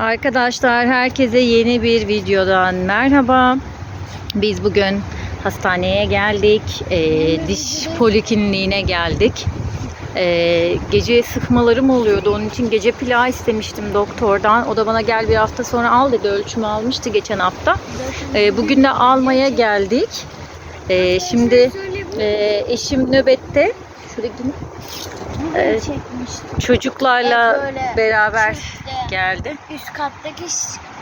Arkadaşlar herkese yeni bir videodan merhaba. Biz bugün hastaneye geldik. Ee, diş polikliniğine geldik. Ee, gece sıkmalarım oluyordu. Onun için gece plağı istemiştim doktordan. O da bana gel bir hafta sonra al dedi. Ölçümü almıştı geçen hafta. Ee, bugün de almaya geldik. Ee, şimdi e, eşim nöbette. Şuraya gidin. Çekmişti. Çocuklarla Böyle beraber çifte. geldi. Üst kattaki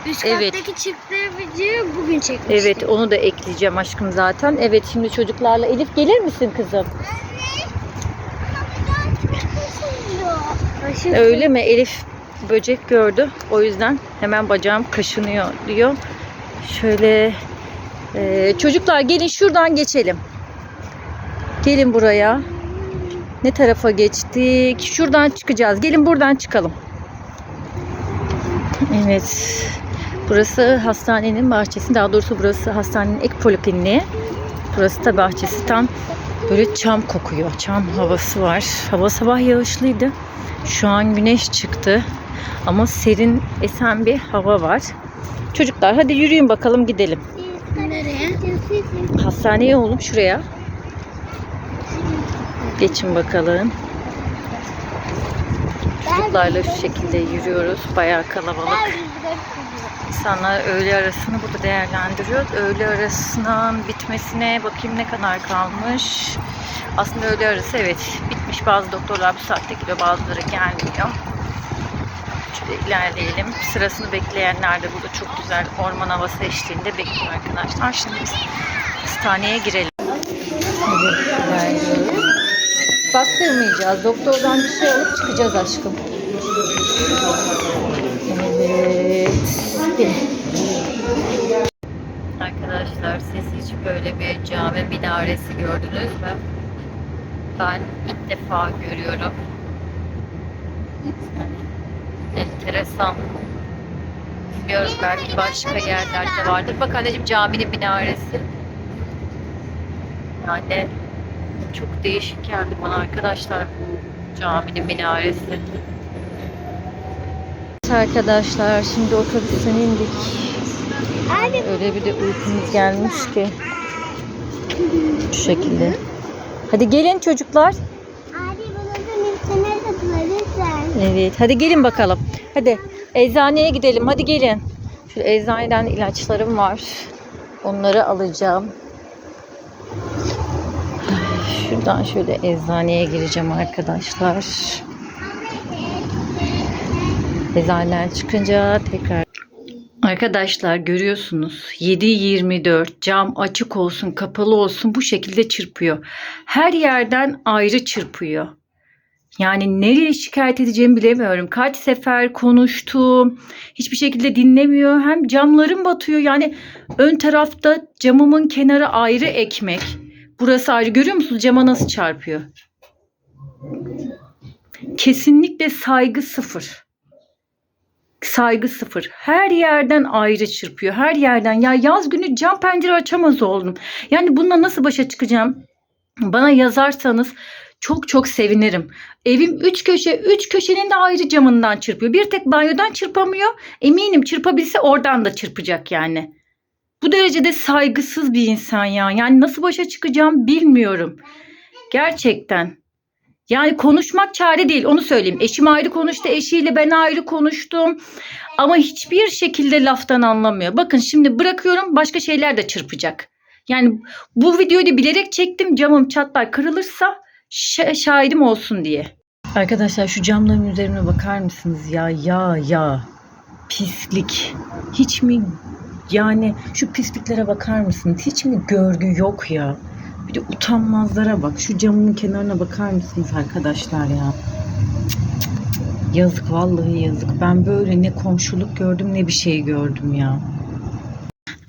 üst Evet. kattaki çiftleri videoyu bugün çekmiştik. Evet onu da ekleyeceğim aşkım zaten. Evet şimdi çocuklarla Elif gelir misin kızım? Aşırı Öyle mi? Elif böcek gördü. O yüzden hemen bacağım kaşınıyor diyor. Şöyle e, çocuklar gelin şuradan geçelim. Gelin buraya. Ne tarafa geçtik? Şuradan çıkacağız. Gelin buradan çıkalım. Evet. Burası hastanenin bahçesi. Daha doğrusu burası hastanenin ek polikliniği. Burası da bahçesi. Tam böyle çam kokuyor. Çam havası var. Hava sabah yağışlıydı. Şu an güneş çıktı. Ama serin esen bir hava var. Çocuklar hadi yürüyün bakalım gidelim. Nereye? Hastaneye oğlum şuraya. Geçin bakalım. Çocuklarla şu şekilde yürüyoruz. Bayağı kalabalık. İnsanlar öğle arasını burada değerlendiriyor. Öğle arasının bitmesine bakayım ne kadar kalmış. Aslında öğle arası evet bitmiş. Bazı doktorlar bu saatte geliyor bazıları gelmiyor. Şöyle ilerleyelim. Sırasını bekleyenler de burada çok güzel orman havası eşliğinde bekliyor arkadaşlar. Şimdi biz hastaneye girelim. Baktırmayacağız. Doktordan bir şey alıp çıkacağız aşkım. Evet. Arkadaşlar siz hiç böyle bir cami minaresi gördünüz mü? Ben ilk defa görüyorum. Enteresan. Bilmiyorum belki başka yerlerde vardır. Bak anneciğim caminin minaresi. Yani çok değişik geldi bana arkadaşlar bu caminin minaresi. Arkadaşlar şimdi otobüsten indik. Öyle bir de uykumuz gelmiş ki. Şu şekilde. Hadi gelin çocuklar. Evet hadi gelin bakalım. Hadi eczaneye gidelim hadi gelin. Şu eczaneden ilaçlarım var. Onları alacağım. Şuradan şöyle eczaneye gireceğim arkadaşlar. Eczaneden çıkınca tekrar Arkadaşlar görüyorsunuz 7-24 cam açık olsun kapalı olsun bu şekilde çırpıyor. Her yerden ayrı çırpıyor. Yani nereye şikayet edeceğimi bilemiyorum. Kaç sefer konuştum. Hiçbir şekilde dinlemiyor. Hem camlarım batıyor. Yani ön tarafta camımın kenarı ayrı ekmek. Burası ayrı. Görüyor musunuz cama nasıl çarpıyor? Kesinlikle saygı sıfır. Saygı sıfır. Her yerden ayrı çırpıyor. Her yerden. Ya yaz günü cam pencere açamaz oldum. Yani bununla nasıl başa çıkacağım? Bana yazarsanız çok çok sevinirim. Evim üç köşe, üç köşenin de ayrı camından çırpıyor. Bir tek banyodan çırpamıyor. Eminim çırpabilse oradan da çırpacak yani. Bu derecede saygısız bir insan ya. Yani nasıl başa çıkacağım bilmiyorum. Gerçekten. Yani konuşmak çare değil onu söyleyeyim. Eşim ayrı konuştu, eşiyle ben ayrı konuştum. Ama hiçbir şekilde laftan anlamıyor. Bakın şimdi bırakıyorum başka şeyler de çırpacak. Yani bu videoyu da bilerek çektim. Camım çatlar kırılırsa şa- şahidim olsun diye. Arkadaşlar şu camların üzerine bakar mısınız ya ya ya pislik hiç mi yani şu pisliklere bakar mısınız hiç mi görgü yok ya bir de utanmazlara bak şu camın kenarına bakar mısınız arkadaşlar ya yazık vallahi yazık ben böyle ne komşuluk gördüm ne bir şey gördüm ya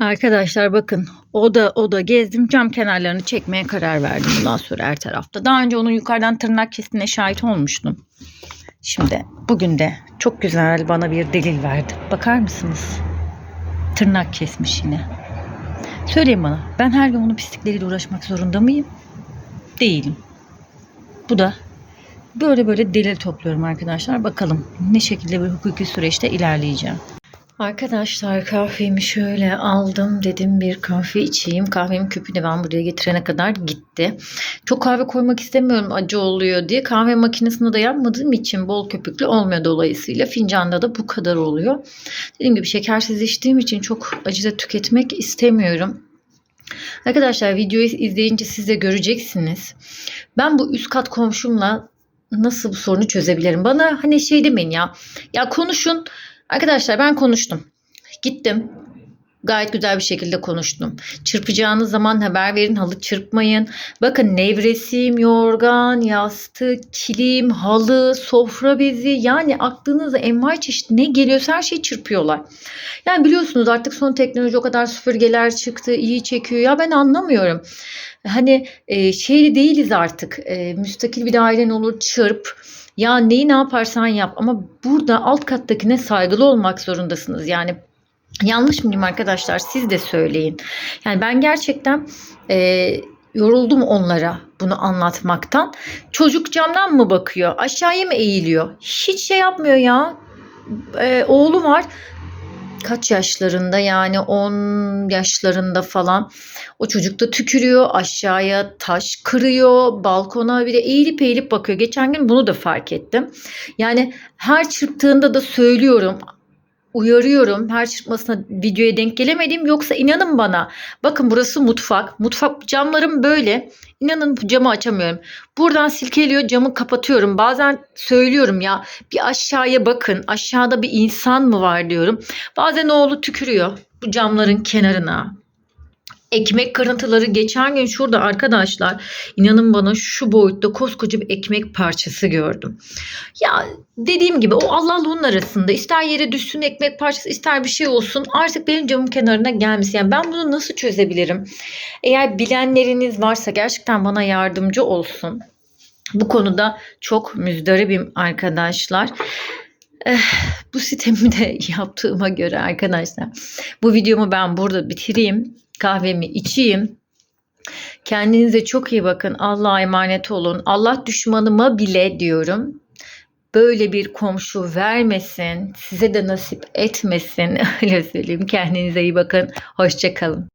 Arkadaşlar bakın oda oda gezdim cam kenarlarını çekmeye karar verdim bundan sonra her tarafta. Daha önce onun yukarıdan tırnak kestiğine şahit olmuştum. Şimdi bugün de çok güzel bana bir delil verdi. Bakar mısınız? Tırnak kesmiş yine. Söyleyin bana ben her gün onun pislikleriyle uğraşmak zorunda mıyım? Değilim. Bu da böyle böyle delil topluyorum arkadaşlar. Bakalım ne şekilde bir hukuki süreçte ilerleyeceğim. Arkadaşlar kahvemi şöyle aldım dedim bir kahve içeyim. Kahvemin küpü ben buraya getirene kadar gitti. Çok kahve koymak istemiyorum acı oluyor diye. Kahve makinesinde de yapmadığım için bol köpüklü olmuyor dolayısıyla. Fincanda da bu kadar oluyor. Dediğim gibi şekersiz içtiğim için çok acı da tüketmek istemiyorum. Arkadaşlar videoyu izleyince siz de göreceksiniz. Ben bu üst kat komşumla nasıl bu sorunu çözebilirim? Bana hani şey demeyin ya. Ya konuşun. Arkadaşlar ben konuştum. Gittim. Gayet güzel bir şekilde konuştum. Çırpacağınız zaman haber verin. Halı çırpmayın. Bakın nevresim, yorgan, yastık, kilim, halı, sofra bezi yani aklınıza envai çeşit ne geliyorsa her şeyi çırpıyorlar. Yani biliyorsunuz artık son teknoloji o kadar süpürgeler çıktı, iyi çekiyor. Ya ben anlamıyorum. Hani e, şeyli değiliz artık. E, müstakil bir dairen olur çırp. Ya neyi ne yaparsan yap ama burada alt kattakine saygılı olmak zorundasınız. Yani yanlış mıyım arkadaşlar siz de söyleyin. Yani ben gerçekten e, yoruldum onlara bunu anlatmaktan. Çocuk camdan mı bakıyor aşağıya mı eğiliyor hiç şey yapmıyor ya. E, oğlu var kaç yaşlarında yani 10 yaşlarında falan o çocuk da tükürüyor aşağıya taş kırıyor balkona bir de eğilip eğilip bakıyor. Geçen gün bunu da fark ettim. Yani her çırptığında da söylüyorum uyarıyorum. Her çırpmasına videoya denk gelemedim. Yoksa inanın bana. Bakın burası mutfak. Mutfak camlarım böyle. İnanın camı açamıyorum. Buradan silkeliyor camı kapatıyorum. Bazen söylüyorum ya bir aşağıya bakın. Aşağıda bir insan mı var? diyorum. Bazen oğlu tükürüyor bu camların kenarına Ekmek kırıntıları geçen gün şurada arkadaşlar inanın bana şu boyutta koskoca bir ekmek parçası gördüm. Ya dediğim gibi o Allah'la arasında ister yere düşsün ekmek parçası ister bir şey olsun artık benim camım kenarına gelmesin. Yani ben bunu nasıl çözebilirim? Eğer bilenleriniz varsa gerçekten bana yardımcı olsun. Bu konuda çok müzdaribim arkadaşlar. Eh, bu sitemi de yaptığıma göre arkadaşlar bu videomu ben burada bitireyim. Kahvemi içeyim. Kendinize çok iyi bakın. Allah'a emanet olun. Allah düşmanıma bile diyorum. Böyle bir komşu vermesin. Size de nasip etmesin. Öyle söyleyeyim. Kendinize iyi bakın. Hoşçakalın.